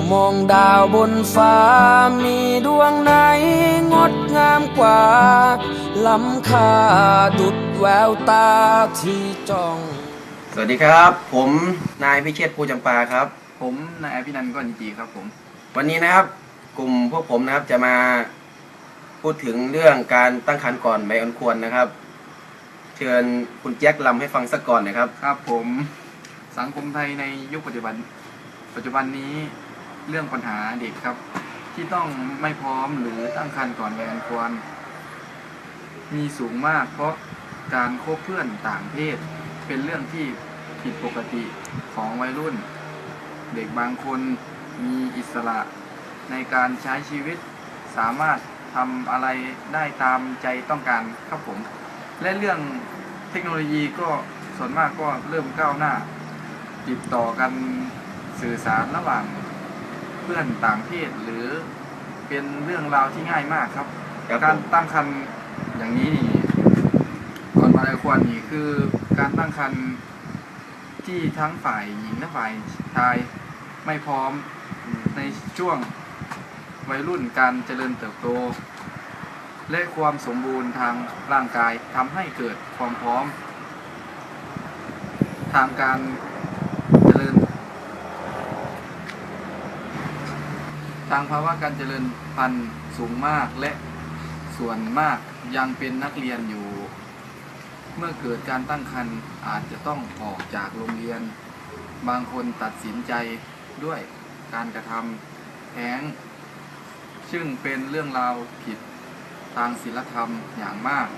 อมองดาวบนฟ้า มีดวงไหนงดงามกว่า ล้ำค่าดุดแววตาที่จ้อง สวัสดีครับ ผมนายพิเชษฐ์ภูจำปาครับ ผมนายอภินันท์ก้อนจีครับผม วันนี้นะครับกลุ่มพวกผมนะครับจะมาพูดถึงเรื่องการตั้งครรภ์ก่อนใบอันควรนะครับ เชิญคุณแจ็คลำให้ฟังสักก่อนนะครับ ครับผมสังคมไทยในยุคปัจจุบัน ปัจจุบันนี้ เรื่องปัญหาเด็กครับ ที่ต้องไม่พร้อมหรือตั้งครรภ์ก่อนวัยอันควร มีสูงมากเพราะการคบเพื่อนต่างเพศ เป็นเรื่องที่ผิดปกติของวัยรุ่น เด็กบางคนมีอิสระในการใช้ชีวิตสามารถทำอะไรได้ตามใจต้องการครับผม และเรื่องเทคโนโลยีก็ส่วนมากก็เริ่มก้าวหน้า ติดต่อกันสื่อสารระหว่าง เพื่อนต่างเพศหรือเป็นเรื่องราวที่ง่ายมากครับ ครับผม การตั้งครรภ์อย่างนี้นี่ก่อนมาเลยควรนี่คือการตั้งครรภ์ที่ทั้งฝ่ายหญิงและฝ่ายชายไม่พร้อมในช่วงวัยรุ่นการเจริญเติบโต และความสมบูรณ์ทางร่างกายทำให้เกิดความพร้อม ทางการเจริญ ทางภาวะการเจริญพันธุ์สูงมากและส่วนมากยังเป็นนักเรียนอยู่ เมื่อเกิดการตั้งครรภ์อาจจะต้องออกจากโรงเรียน บางคนตัดสินใจด้วยการกระทำแท้ง ซึ่งเป็นเรื่องราวผิดทางศีลธรรมอย่างมาก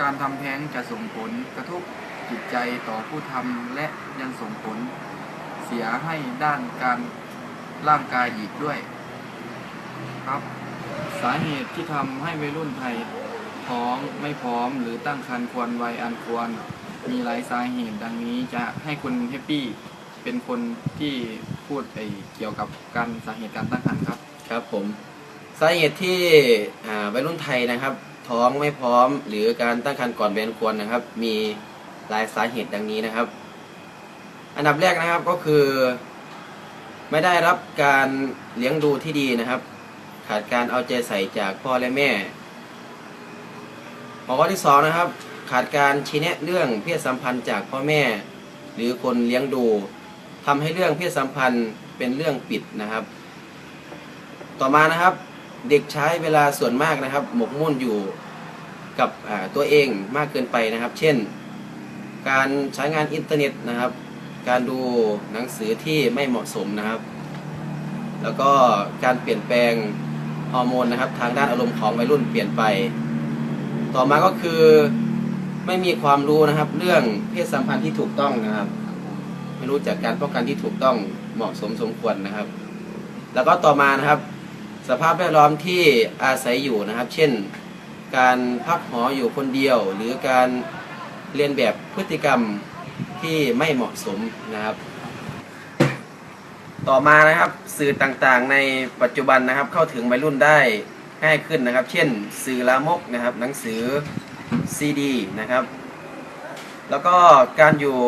การทำแท้งจะส่งผลกระทบจิตใจต่อผู้ทำและยังส่งผลเสียให้ด้านการ ร่างกายอีกด้วย ครับ สาเหตุที่ทำให้วัยรุ่นไทยท้องไม่พร้อมหรือตั้งครรภ์ควรวัยอันควร มีหลายสาเหตุดังนี้จะให้คุณแฮปปี้เป็นคนที่พูดไอเกี่ยวกับการสาเหตุการตั้งครรภ์ครับ ครับผม สาเหตุที่อ่าวัยรุ่นไทยนะครับ ท้องไม่พร้อมหรือการตั้งครรภ์ก่อนใบอันควรนะครับ มีหลายสาเหตุดังนี้นะครับ อันดับแรกนะครับก็คือ ไม่ได้รับการเลี้ยงดูที่ดีนะครับ ขาดการเอาใจใส่จากพ่อและแม่ข้อที่สองนะครับ ขาดการชี้แนะเรื่องเพศสัมพันธ์จากพ่อแม่ หรือคนเลี้ยงดูทำให้เรื่องเพศสัมพันธ์เป็นเรื่องปิดนะครับ ต่อมานะครับ เด็กใช้เวลาส่วนมากนะครับ หมกมุ่นอยู่กับตัวเองมากเกินไปนะครับ เช่น การใช้งานอินเทอร์เน็ตนะครับ การดูหนังสือที่ไม่เหมาะสมนะครับ แล้วก็การเปลี่ยนแปลงฮอร์โมนนะครับ ทางด้านอารมณ์ของวัยรุ่นเปลี่ยนไป ต่อมาก็คือไม่มีความรู้นะครับ เรื่องเพศสัมพันธ์ที่ถูกต้องนะครับ ไม่รู้จักการป้องกันที่ถูกต้องเหมาะสมสมควรนะครับ แล้วก็ต่อมานะครับ สภาพแวดล้อมที่อาศัยอยู่นะครับ เช่น การพักหออยู่คนเดียว หรือการเรียนแบบพฤติกรรม ที่ไม่เหมาะสมนะครับ ต่อมานะครับสื่อต่างๆ ในปัจจุบันนะครับ เข้าถึงวัยรุ่นได้ง่ายขึ้นนะครับ เช่น สื่อลามกนะครับ หนังสือซีดีนะครับ แล้วก็การอยู่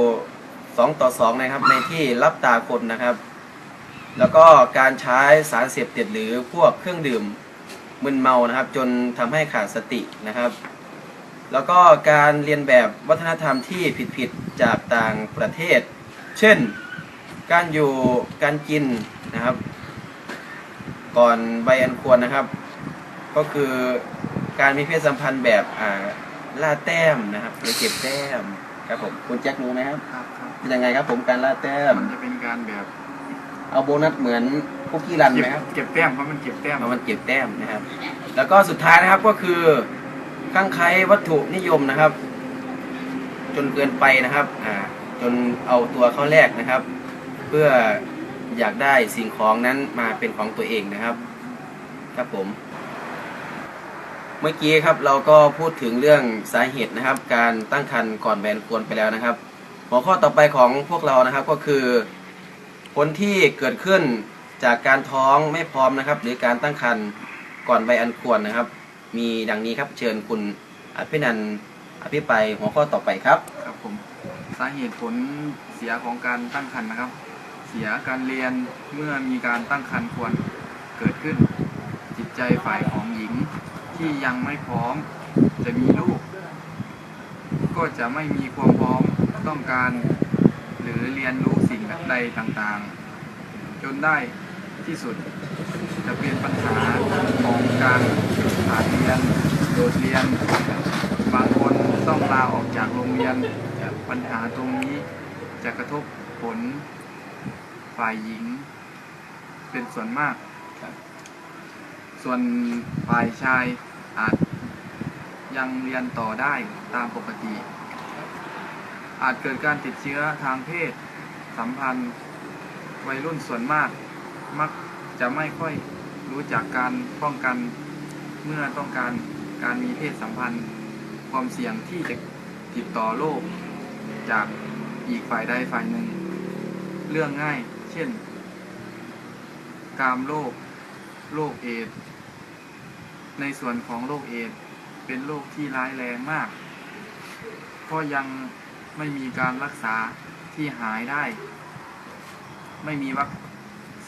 สองต่อสองนะครับ ในที่รับตาคนนะครับ แล้วก็การใช้สารเสพติดหรือพวกเครื่องดื่มมึนเมานะครับ จนทำให้ขาดสตินะครับ แล้วก็การเรียนแบบวัฒนธรรมที่ผิดๆจากต่างประเทศ เช่น การอยู่การกินนะครับ ก่อนใบอันควรนะครับ ก็คือการมีเพศสัมพันธ์แบบอ่าล่าแต้มนะครับหรือเก็บแต้มครับผมคุณแจ็ครู้ไหมครับครับครับเป็นยังไงครับผมการล่าแต้ม มันจะเป็นการแบบเอาโบนัสเหมือนคุกกี้รันเก็บไหมครับเก็บแต้มเพราะมันเก็บแต้มเอามันเก็บแต้มนะครับ แล้วก็สุดท้ายนะครับก็คือ ข้างไคล้วัตถุนิยมนะครับ จนเกินไปนะครับอ่าจนเอาตัวเข้าแลกนะครับ เพื่ออยากได้สิ่งของนั้นมาเป็นของตัวเองนะครับ ครับผม เมื่อกี้ครับเราก็พูดถึงเรื่องสาเหตุนะครับ การตั้งครรภ์ก่อนแบนควรไปแล้วนะครับ หัวข้อต่อไปของพวกเรานะครับก็คือผลที่เกิดขึ้นจากการท้องไม่พร้อมนะครับ หรือการตั้งครรภ์ก่อนวัยอันควรนะครับ มีดังนี้ครับเชิญคุณอภินันท์อภิปรายหัวข้อต่อไปครับ ครับผมสาเหตุผลเสียของการตั้งครรภ์นะครับ เสียการเรียนเมื่อมีการตั้งครรภ์ควรเกิดขึ้น จิตใจฝ่ายของหญิงที่ยังไม่พร้อมจะมีลูก ก็จะไม่มีความพร้อมต้องการ หรือเรียนรู้สิ่งใดต่างๆ จนได้ที่สุด จะเป็นปัญหาของการขาดเรียนโดดเรียน บางคนต้องลาออกจากโรงเรียนปัญหาตรงนี้จะกระทบผลฝ่ายหญิง เป็นส่วนมาก ส่วนฝ่ายชายอาจยังเรียนต่อได้ตามปกติ อาจเกิดการติดเชื้อทางเพศสัมพันธ์ วัยรุ่นส่วนมาก มักจะไม่ค่อย รู้จักการป้องกันเมื่อต้องการการมีเพศสัมพันธ์ ความเสี่ยงที่จะติดต่อโรคจากอีกฝ่ายใดฝ่ายหนึ่ง เรื่องง่าย เช่น กามโรคโรคเอดในส่วนของโรคเอดเป็นโรคที่ร้ายแรงมาก เพราะยังไม่มีการรักษาที่หายได้ ไม่มีวัค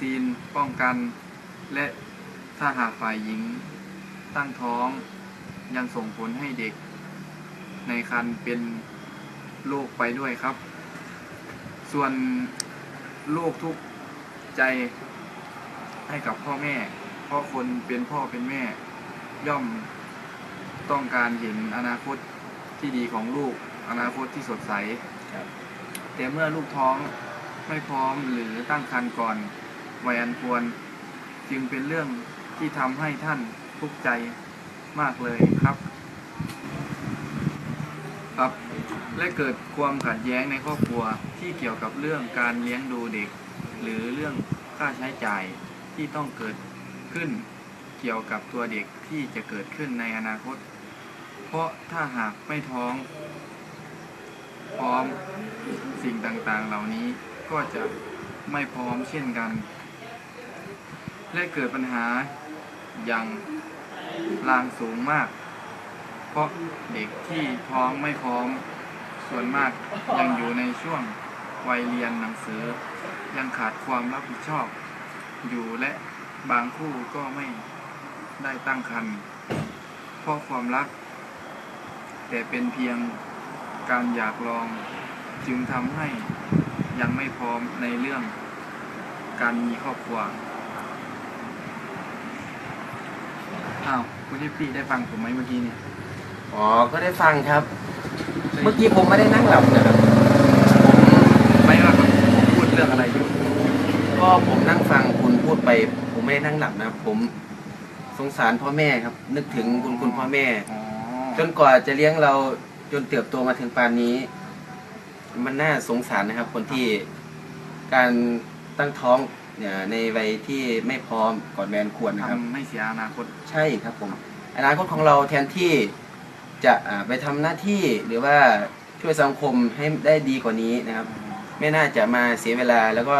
ซีนป้องกันและ ถ้าหากฝ่ายหญิงตั้งท้องยังส่งผลให้เด็ก ในครรภ์เป็นโรคไปด้วยครับ ส่วนโรคทุกข์ใจให้กับพ่อแม่ เพราะคนเป็นพ่อเป็นแม่ ย่อมต้องการเห็นอนาคตที่ดีของลูก อนาคตที่สดใสครับแต่เมื่อลูกท้องไม่พร้อมหรือตั้งครรภ์ก่อนวัยอันควรจึงเป็นเรื่อง ที่ทำให้ท่านทุกข์ใจมากเลยครับ ครับและเกิดความขัดแย้งในครอบครัวที่เกี่ยวกับเรื่องการเลี้ยงดูเด็ก หรือเรื่องค่าใช้จ่ายที่ต้องเกิดขึ้นเกี่ยวกับตัวเด็กที่จะเกิดขึ้นในอนาคต เพราะถ้าหากไม่ท้อง พร้อมสิ่งต่างๆเหล่านี้ก็จะไม่พร้อมเช่นกัน และเกิดปัญหา ย่างลางสูงมาก เพราะเด็กที่ท้องไม่พร้อม ส่วนมากยังอยู่ในช่วงวัยเรียนหนังสือ ยังขาดความรับผิดชอบ อยู่และบางคู่ก็ไม่ได้ตั้งครรภ์เพราะความรัก แต่เป็นเพียงการอยากลองจึงทำให้ยังไม่พร้อมในเรื่องการมีครอบครัว อ้าวคุณยิปปี้ได้ฟังผมไหมเมื่อกี้เนี่ยอ๋อ ก็ได้ฟังครับ เมื่อกี้ผมไม่ได้นั่งหลับนะครับ ไม่ว่าผมพูดเรื่องอะไรอยู่ก็ผมนั่งฟังคุณพูดไป ผมไม่ได้นั่งหลับนะครับผมสงสารพ่อแม่ครับ นึกถึงคุณคุณพ่อแม่ อ๋อจนกว่าจะเลี้ยงเราจนเติบโตมาถึงปานนี้ มันน่าสงสารนะครับ คนที่การตั้งท้องเนี่ย ในวัยที่ไม่พร้อมก่อนแมนควรนะครับทำให้เสียอนาคตใช่ครับผมอนาคตของเราแทนที่จะอ่าไปทำหน้าที่หรือว่าช่วยสังคมให้ได้ดีกว่านี้นะครับ ไม่น่าจะมาเสียเวลาแล้วก็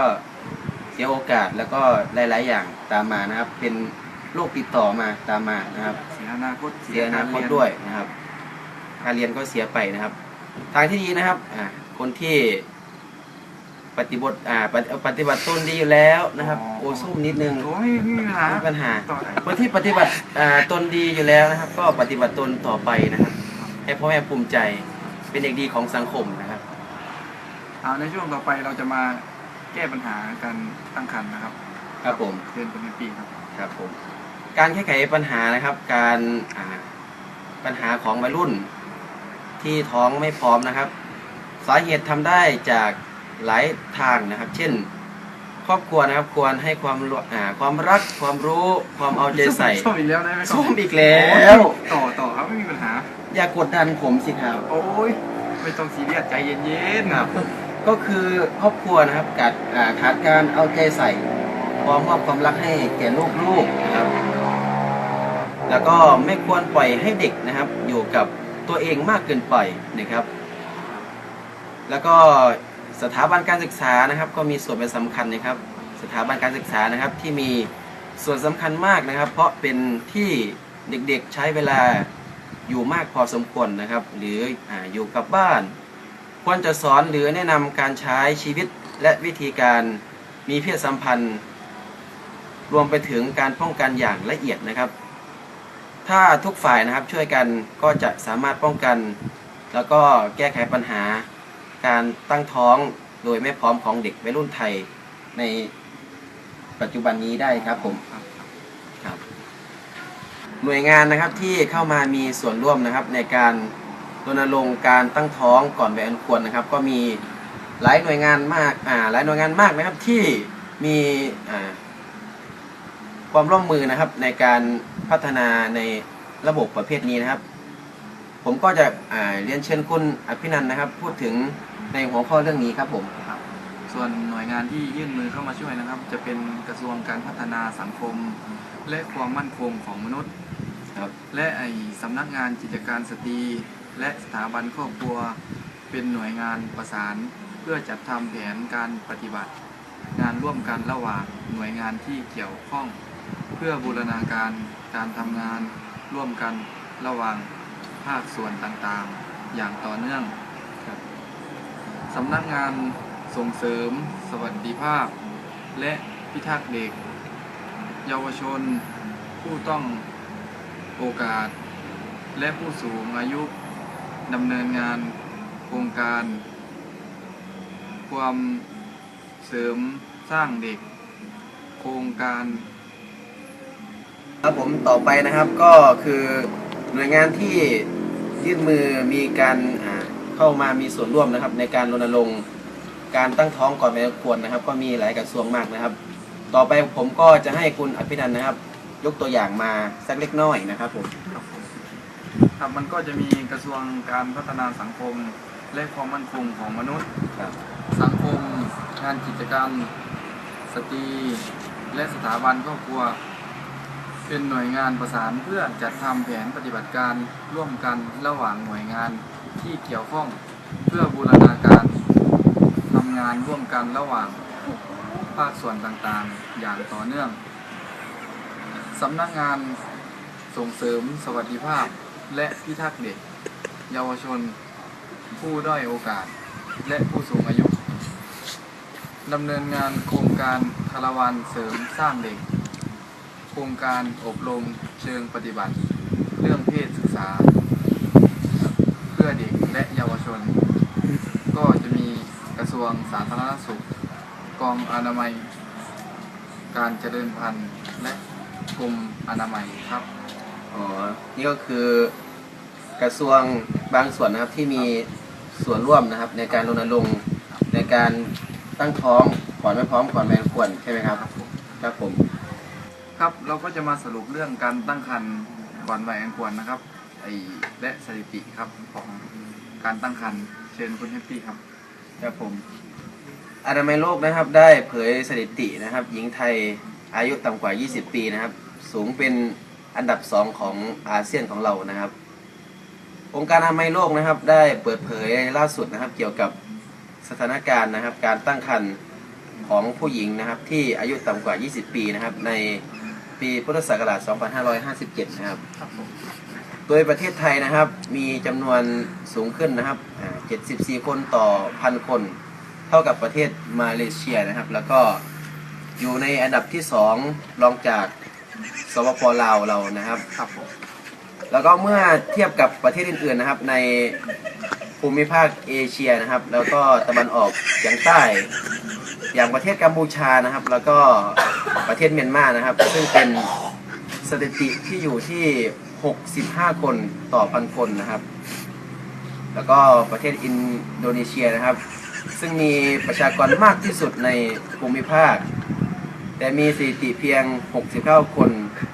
เสียโอกาสแล้วก็หลาย ๆ อย่างตามมานะครับ เป็นโรคติดต่อมาตามมานะครับ เสียอนาคตเสียอนาคตด้วยนะครับการเรียนก็เสียไปนะครับ ทางที่ดีนะครับอ่าคนที่ ปฏิบัติอ่าปฏิปฏิบัติตนดีอยู่แล้วนะครับโอซุ่มนิดนึงโอ้ยไม่มีปัญหาไม่มีปัญหาต่อคนที่ปฏิบัติอ่าตนดีอยู่แล้วนะครับ ก็ปฏิบัติตนต่อไปนะครับ ให้พ่อแม่ภูมิใจเป็นเด็กดีของสังคมนะครับ เอาในช่วงต่อไปเราจะมาแก้ปัญหาการตั้งครรภ์นะครับครับผมเชิญคุณยิปปี้ครับ ครับผมการแก้ไขปัญหานะครับ การอ่าปัญหาของวัยรุ่นที่ท้องไม่พร้อมนะครับ สาเหตุทำได้จาก หลายทางนะครับ เช่น ครอบครัวนะครับควรให้ความรู้อ่าความรักความรู้ความเอาใจใส่ส้มอีกแล้วได้ไหมครับส้มอีกแล้วโอ้ยต่อต่อครับไม่มีปัญหา อย่ากดดันผมสิครับ โอ้ยไม่ต้องซีเรียสใจเย็นๆครับก็คือครอบครัวนะครับขาดอ่าขาดการเอาใจใส่ความมอบความรักให้แก่ลูกๆนะครับ แล้วก็ไม่ควรปล่อยให้เด็กนะครับ อยู่กับตัวเองมากเกินไปนะครับ แล้วก็ สถาบันการศึกษานะครับ ก็มีส่วนเป็นสำคัญนะครับ สถาบันการศึกษานะครับที่มีส่วนสำคัญมากนะครับ เพราะเป็นที่เด็กๆใช้เวลาอยู่มากพอสมควรนะครับ หรือออยู่กับบ้าน ควรจะสอนหรือแนะนำการใช้ชีวิตและวิธีการมีเพศสัมพันธ์ รวมไปถึงการป้องกันอย่างละเอียดนะครับ ถ้าทุกฝ่ายนะครับช่วยกันก็จะสามารถป้องกัน แล้วก็แก้ไขปัญหา การตั้งท้องโดยไม่พร้อมของเด็กวัยรุ่นไทยในปัจจุบันนี้ได้ครับผมครับ หน่วยงานนะครับที่เข้ามามีส่วนร่วมนะครับ ในการรณรงค์การตั้งท้องก่อนวัยอันควรนะครับ ก็มีหลายหน่วยงานมากอ่าหลายหน่วยงานมากนะครับที่มีอ่าความร่วมมือนะครับในการพัฒนาในระบบประเภทนี้นะครับ ผมก็จะอ่าเรียนเชิญคุณอภินันนะครับ พูดถึง ในหัวข้อเรื่องนี้ครับผมครับ ส่วนหน่วยงานที่ยื่นมือเข้ามาช่วยนะครับ จะเป็นกระทรวงการพัฒนาสังคม และความมั่นคงของมนุษย์ ครับและไอสำนักงานกิจการสตรี และสถาบันครอบครัว เป็นหน่วยงานประสาน เพื่อจัดทำแผนการปฏิบัติ งานร่วมกันระหว่างหน่วยงานที่เกี่ยวข้อง เพื่อบูรณาการการทำงานร่วมกันระหว่างภาคส่วนต่างๆ อย่างต่อเนื่อง สำนักงานส่งเสริมสวัสดิภาพ และพิทักษ์เด็ก เยาวชน ผู้ต้องโอกาส และผู้สูงอายุดำเนินงานโครงการ ความเสริมสร้างเด็ก โครงการครับผมต่อไปนะครับก็คือหน่วยงานที่ยื่นมือมีการ เข้ามามีส่วนร่วมนะครับ ในการรณรงค์การตั้งท้องก่อนวัยอันควรนะครับ ก็มีหลายกระทรวงมากนะครับ ต่อไปผมก็จะให้คุณอภินันท์นะครับ ยกตัวอย่างมาสักเล็กน้อยนะครับผมครับผมครับมันก็จะมีกระทรวงการพัฒนาสังคม และความมั่นคงของมนุษย์ ครับสังคมงานกิจกรรมสตรีและสถาบันครอบครัว เป็นหน่วยงานประสานเพื่อจัดทำแผนปฏิบัติการร่วมกันระหว่างหน่วยงานที่เกี่ยวข้อง เพื่อบูรณาการทำงานร่วมกันระหว่างภาคส่วนต่างๆ อย่างต่อเนื่องสำนักงานส่งเสริมสวัสดิภาพ และพิทักษ์เด็ก เยาวชน ผู้ด้อยโอกาส และผู้สูงอายุดำเนินงานโครงการคาราวานเสริมสร้างเด็ก โครงการอบรมเชิงปฏิบัติ เรื่องเพศศึกษา เพื่อเด็กและเยาวชน ก็จะมีกระทรวงสาธารณสุข กองอนามัย การเจริญพันธุ์และกรมอนามัยครับอ๋อนี่ก็คือกระทรวงบางส่วนนะครับที่มีส่วนร่วมนะครับ ในการรณรงค์ในการตั้งท้องก่อนไม่พร้อมก่อนไม่ควรใช่ไหมครับครับผม ครับเราก็จะมาสรุปเรื่องการตั้งครรภ์ก่อนวัยอันควรนะครับไอและสถิติครับของการตั้งครรภ์เชิญคุณแฮปปี้ครับครับผมอนามัยโลกนะครับได้เผยสถิตินะครับ หญิงไทยอายุต่ำกว่า 20 ปีนะครับ สูงเป็นอันดับสองของอาเซียนของเรานะครับ องค์การอนามัยโลกนะครับ ได้เปิดเผยล่าสุดนะครับ เกี่ยวกับสถานการณ์นะครับ การตั้งครรภ์ของผู้หญิงนะครับที่อายุต่ำกว่า 20 ปีนะครับ ใน ปีพุทธศักราช 2557 นะครับครับผมโดยประเทศไทยนะครับมีจำนวนสูงขึ้นนะครับอ่า74 คนต่อพันคน เท่ากับประเทศมาเลเซียนะครับ แล้วก็อยู่ในอันดับที่ 2 รองจากสปปลาวเรานะครับครับผมแล้วก็เมื่อเทียบกับประเทศอื่นๆนะครับใน ภูมิภาคเอเชียนะครับ แล้วก็ตะวันออกเฉียงใต้ อย่างประเทศกัมพูชานะครับ แล้วก็ประเทศเมียนมานะครับ ซึ่งเป็นสถิติที่อยู่ที่ 65 คนต่อพันคนนะครับ แล้วก็ประเทศอินโดนีเซียนะครับ ซึ่งมีประชากรมากที่สุดในภูมิภาค แต่มีสถิติเพียง 69 คน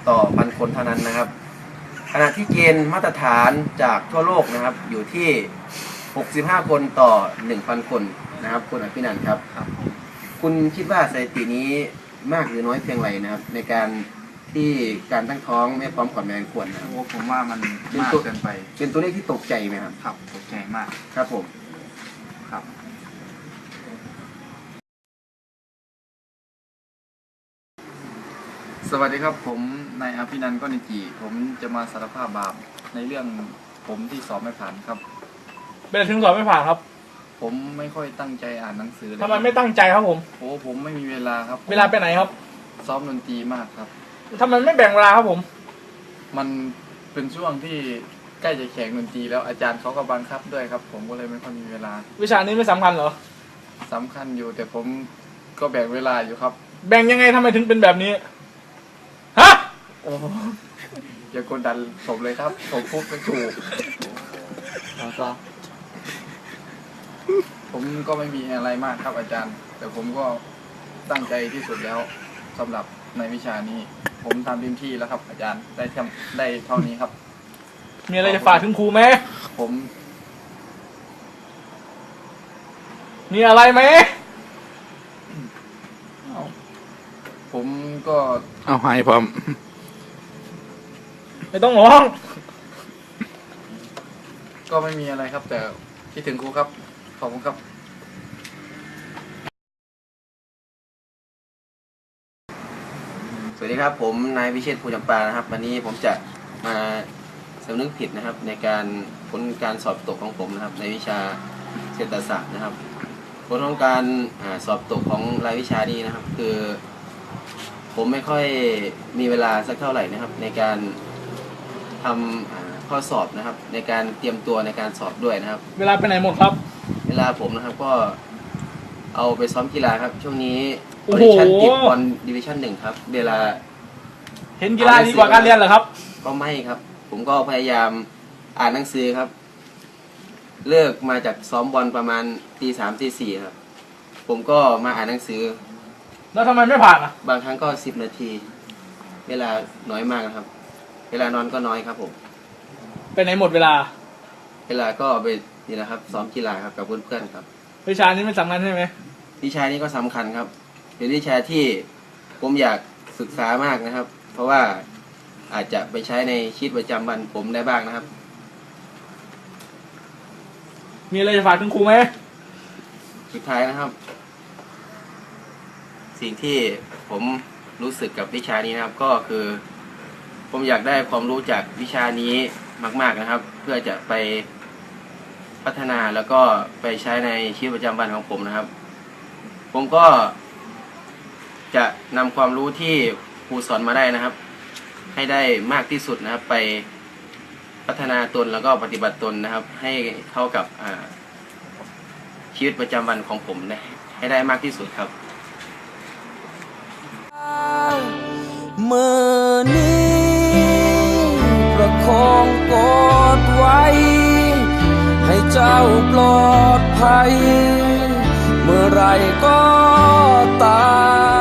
ต่อพันคนเท่านั้นนะครับขณะที่เกณฑ์มาตรฐานจากทั่วโลกนะครับอยู่ที่ 65 คนต่อ 1,000 คนนะครับคุณอภินันท์ครับครับผมคุณคิดว่าสถิตินี้มากหรือน้อยเพียงไรนะครับ ในการที่การตั้งท้องไม่พร้อมก่อนแมนควรนะครับ โอ้ผมว่ามันเป็นมากตัว เกินไปเป็นตัวเลขที่ตกใจไหมครับ ครับตกใจมากครับผมครับ สวัสดีครับผมนายอภินันท์ก้อนิจีผมจะมาสารภาพบาปในเรื่องผมที่สอบไม่ผ่านครับ เป็นถึงสอบไม่ผ่านครับผมไม่ค่อยตั้งใจอ่านหนังสือเลยทำไมไม่ตั้งใจครับผม โอ้ผมไม่มีเวลาครับเวลาไปไหนครับซ้อมดนตรีมากครับ ทำไมไม่แบ่งเวลาครับผม มันเป็นช่วงที่ใกล้จะแข่งดนตรีแล้วอาจารย์เขาก็บังคับด้วยครับ ผมก็เลยไม่ค่อยมีเวลาวิชานี้ไม่สำคัญเหรอ สำคัญอยู่ แต่ผมก็แบ่งเวลาอยู่ครับ แบ่งยังไงทำไมถึงเป็นแบบนี้ ฮะ โอ้โหอย่ากดดันผมเลยครับ ผมพูดไม่ถูก ผมก็ไม่มีอะไรมากครับอาจารย์ แต่ผมก็ตั้งใจที่สุดแล้วสำหรับในวิชานี้ ผมทำเต็มที่แล้วครับ อาจารย์ได้ทำได้เท่านี้ครับ มีอะไรจะฝากถึงครูไหมผมมีอะไรไหมผมก็เอาให้พร้อมไม่ต้องร้อง ก็ไม่มีอะไรครับ แต่คิดถึงครูครับ ขอบคุณครับสวัสดีครับผมนายวิเชษภูจำปานะครับ วันนี้ผมจะมาสำนึกผิดนะครับ ในการผลการสอบตกของผมนะครับ ในวิชาเศรษฐศาสตร์นะครับ ผลของการอสอบตกของรายวิชานี้นะครับ คือ ผมไม่ค่อยมีเวลาสักเท่าไหร่นะครับ ในการทำอ่าข้อสอบนะครับ ในการเตรียมตัวในการสอบด้วยนะครับ เวลาไปไหนหมดครับ เวลาผมนะครับ ก็เอาไปซ้อมกีฬาครับ ช่วงนี้โอ้ออโห ดิชั่นติดบอลดิวิชั่นหนึ่งครับ เวลาเห็นกีฬาดีกว่าการเรียนเหรอครับ ก็ไม่ครับ ผมก็พยายามอ่านหนังสือครับ เลิกมาจากซ้อมบอลประมาณตีสามตีสี่ครับ ผมก็มาอ่านหนังสือ แล้วทำไมไม่ผ่านอะ บางครั้งก็สิบนาที เวลาน้อยมากนะครับ เวลานอนก็น้อยครับผม ไปไหนหมดเวลา เวลาก็ไปนี่แหละครับซ้อมกีฬาครับกับเพื่อนๆครับ วิชานี้ไม่สำคัญใช่ไหมวิชานี้ก็สำคัญครับ เป็นวิชาที่ผมอยากศึกษามากนะครับ เพราะว่าอาจจะไปใช้ในชีวิตประจำวันผมได้บ้างนะครับ มีอะไรจะฝากถึงครูไหมสุดท้ายนะครับ สิ่งที่ผมรู้สึกกับวิชานี้นะครับ ก็คือ ผมอยากได้ความรู้จากวิชานี้มาก ๆนะครับ เพื่อจะไป พัฒนาแล้วก็ไปใช้ในชีวิตประจำวันของผมนะครับ ผมก็จะนำความรู้ที่ครูสอนมาได้นะครับ ให้ได้มากที่สุดนะครับ ไปพัฒนาตนแล้วก็ปฏิบัติตนนะครับ ให้เข้ากับชีวิตประจำวันของผมนะให้ได้มากที่สุดครับเมื่อนี้ประคองกอดไว้ ให้เจ้าปลอดภัย เมื่อไรก็ตาม